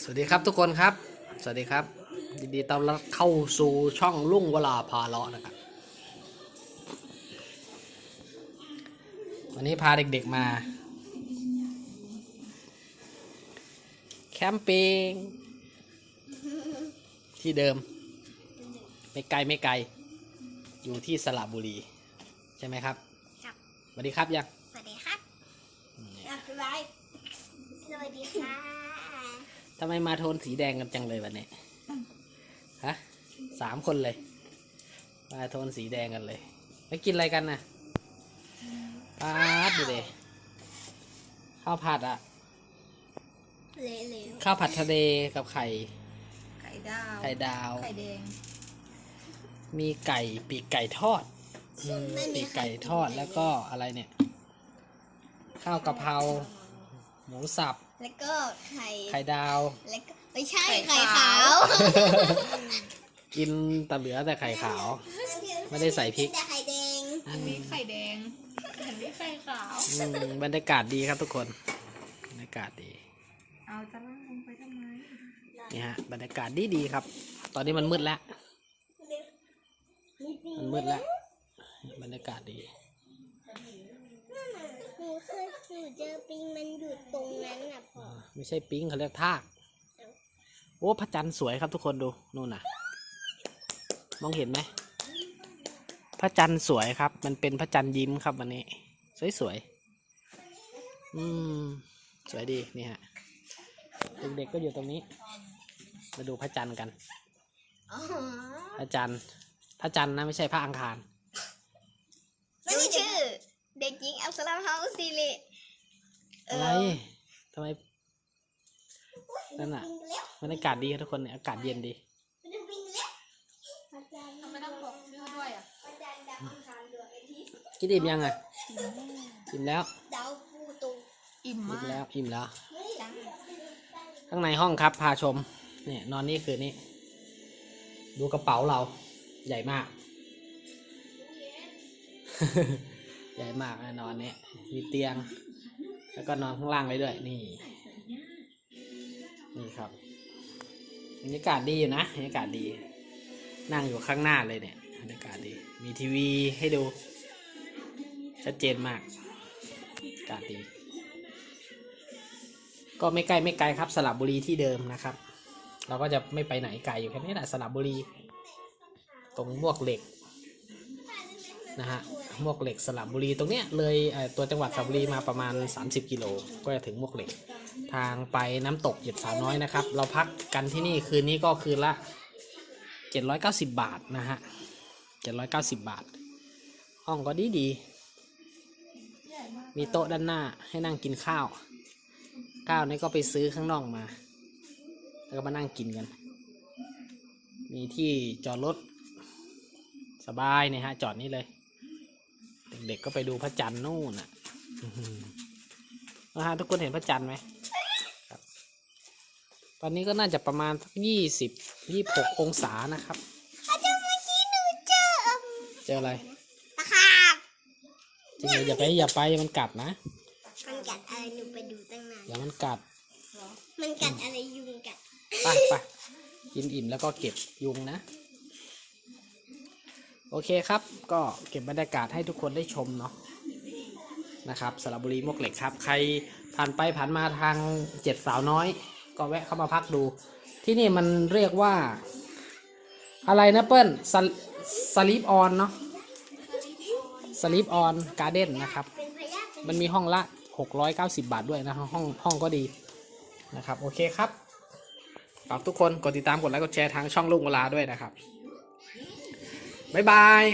สวัสดีครับทุกคนครับ สวัสดีครับยินดีต้อนรับเข้าสู่ช่องลุ่งเวลาพาเลาะนะครับ วันนี้พาเด็กๆมา แคมปิ้งที่เดิม ไม่ไกลไม่ไกล อยู่ที่สระบุรี ใช่ไหมครับครับสวัสดีครับยังสวัสดีครับอัพไลฟ์สวัสดีค่ะ ทำไมมาโทนสีแดงกันจังเลยวันนี้ ฮะสามคนเลย มาโทนสีแดงกันเลยไม่กินอะไรกันนะปาดดูเลยข้าวผัดอะเละข้าวผัดทะเลกับไข่ ไข่ดาว ไข่ดาว ไข่แดง มีไก่ปีกไก่ทอดอืมปีกไก่ทอดแล้วก็อะไรเนี่ย ข้าวกะเพราหมูสับๆ แล้วก็ไข่ ไข่ดาว แล้วก็ไม่ใช่ ไข่ขาว กินแต่เหลือแต่ไข่ขาว ไม่ได้ใส่พริก แต่ไข่แดงอันนี้ไข่แดง อันนี้ไข่ขาว อืมบรรยากาศดีครับทุกคน บรรยากาศดี เอาจะล่างลงไปทำไมนี่ฮะ บรรยากาศดีดีๆครับ ตอนนี้มันมืดแล้ว มันมืดแล้ว บรรยากาศดีหนูเคย หนูเจอปิงมันอยู่ตรงนั้นอะพ่อไม่ใช่ปิ้งเขาเรียกทาก โอ้พระจันทร์สวยครับทุกคนดูนู่นน่ะ มองเห็นไหมพระจันทร์สวยครับ มันเป็นพระจันทร์ยิ้มครับวันนี้ สวยสวยๆอืมสวยดีนี่ฮะเด็กๆก็อยู่ตรงนี้ มาดูพระจันทร์กัน อ๋อพระจันทร์พระจันทร์นะไม่ใช่พระอังคาร ไม่มีชื่อ เด็กหญิงอัลสลามเฮาซิลิเอะไรทำไมนั่นน่ะปิงแล้วบรรยากาศดีครับทุกคนเนี่ยอากาศเย็นดีมันปิงแล้วพระจันทร์ทำไมต้องบอกชื่อด้วยอะพระจันทร์ดาวอังคารดวงอาทิตย์กินอิ่มยังอะอิ่มแล้วดาวพลูโตอิ่มอิ่มามกแล้วอิ่มแล้วจ้าข้างในห้องครับ พาชม เนี่ย นอนนี่คืนนี้ ดูกระเป๋าเรา ใหญ่มาก ใหญ่มากนะนอนเนี่ยมีเตียง แล้วก็นอนข้างล่างเลยด้วยนี่ นี่ครับบรรยากาศดีอยู่นะบรรยากาศดี นั่งอยู่ข้างหน้าเลยเนี่ยบรรยากาศดี มีทีวีให้ดู ชัดเจนมากอากาศดี ก็ไม่ใกล้ไม่ไกลครับสระบุรีที่เดิมนะครับ เราก็จะไม่ไปไหนไกลอยู่แค่นี้แหละสระบุรี ตรงมวกเหล็กนะฮะ มวกเหล็กสระบุรีตรงเนี้ยเลยตัวจังหวัดสระบุรีมาประมาณ 30 กิโลก็จะถึงมวกเหล็ก ทางไปน้ำตกเหยียดสาวน้อยนะครับ เราพักกันที่นี่คืนนี้ก็คืนละ 790 บาทนะฮะ790 บาท ห้องก็ดีดี มีโต๊ะด้านหน้าให้นั่งกินข้าว ข้าวนี่ก็ไปซื้อข้างนอกมา แล้วก็มานั่งกินกัน มีที่จอดรถสบายเนี่ยฮะ จอดนี่เลย เด็กๆก็ไปดูพระจันทร์นู่นน่ะอื้อหือนะฮะทุกคนเห็นพระจันทร์ไหมครับ ตอนนี้ก็น่าจะประมาณยี่สิบยี่หกองศานะครับอาจารย์เมื่อกี้หนูเจออืมเจออะไรตะขาบจริงๆอย่าไปอย่าไปมันกัดนะ มันกัดอะไรหนูไปดูตั้งนานอย่ามันกัด มันกัดอะไรยุงกัด ไปไปกินอิ่มแล้วก็เก็บยุงนะ โอเคครับ ก็เก็บบรรยากาศให้ทุกคนได้ชมเนาะนะครับสระบุรีมวกเหล็กครับ ใครผ่านไปผ่านมาทางเจ็ดสาวน้อย ก็แวะเข้ามาพักดู ที่นี่มันเรียกว่า อะไรนะเปิ้ลสลีปออนเนาะสลีปออนการ์เด้นนะครับเป็นพยาธิมันมีห้องละ 690 บาทด้วยนะห้องห้องก็ดีนะครับ โอเคครับฝากทุกคนกดติดตามกดไลค์กดแชร์ทางช่องลุงเวลาด้วยนะครับ บ๊ายบาย